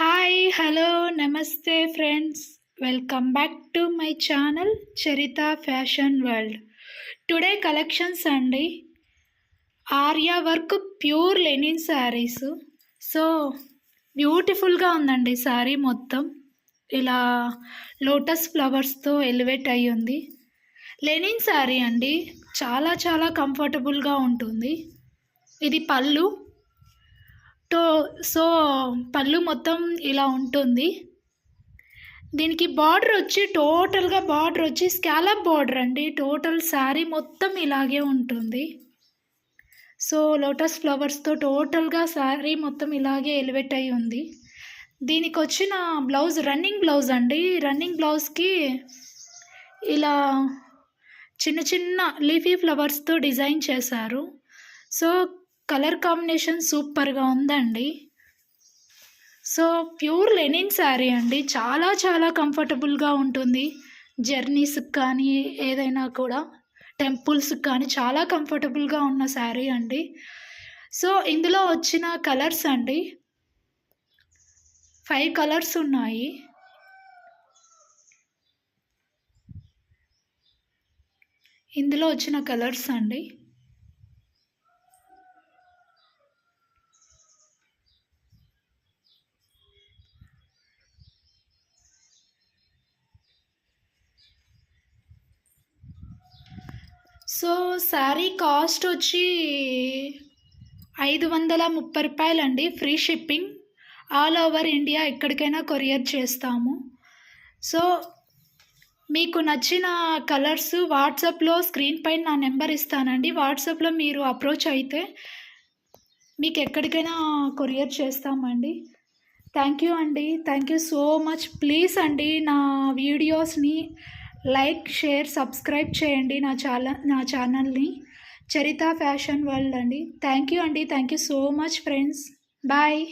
Hi hello నమస్తే friends welcome back to my channel Charitha fashion world today collections అండి Arya work pure linen sarees so బ్యూటిఫుల్గా ఉందండి శారీ మొత్తం ఇలా లోటస్ ఫ్లవర్స్తో ఎలివేట్ అయ్యి ఉంది లెనిన్ శారీ అండి చాలా చాలా కంఫర్టబుల్గా ఉంటుంది ఇది పళ్ళు టో సో పళ్ళు మొత్తం ఇలా ఉంటుంది. దీనికి బార్డర్ వచ్చి టోటల్గా బార్డర్ వచ్చి స్కాలప్ బార్డర్ అండి. టోటల్ శారీ మొత్తం ఇలాగే ఉంటుంది. సో లోటస్ ఫ్లవర్స్తో టోటల్గా శారీ మొత్తం ఇలాగే ఎలివేట్ అయి ఉంది. దీనికి వచ్చిన బ్లౌజ్ రన్నింగ్ బ్లౌజ్ అండి. రన్నింగ్ బ్లౌజ్కి ఇలా చిన్న చిన్న లీఫీ ఫ్లవర్స్తో డిజైన్ చేశారు. సో కలర్ కాంబినేషన్ సూపర్గా ఉందండి. సో ప్యూర్ లెనిన్ శారీ అండి. చాలా చాలా కంఫర్టబుల్గా ఉంటుంది. జర్నీస్కి కానీ ఏదైనా కూడా టెంపుల్స్కి కానీ చాలా కంఫర్టబుల్గా ఉన్న శారీ అండి. సో ఇందులో వచ్చిన కలర్స్ అండి. ఫైవ్ కలర్స్ ఉన్నాయి. ఇందులో వచ్చిన కలర్స్ అండి. సో శారీ కాస్ట్ వచ్చి ఐదు వందల ముప్పై రూపాయలండి free shipping. All over India ఎక్కడికైనా కొరియర్ చేస్తాము. సో మీకు నచ్చిన కలర్స్ వాట్సాప్లో స్క్రీన్ పైన నా నెంబర్ ఇస్తానండి. వాట్సాప్లో మీరు అప్రోచ్ అయితే మీకు ఎక్కడికైనా కొరియర్ చేస్తామండి. థ్యాంక్ యూ అండి. Thank you so much. Please అండి నా వీడియోస్ని లైక్ షేర్ సబ్స్క్రైబ్ చేయండి నా ఛానల్ నా ఛానల్ని. చరిత ఫ్యాషన్ వరల్డ్ అండి. థ్యాంక్ యూ అండి. Thank you so much friends. Bye.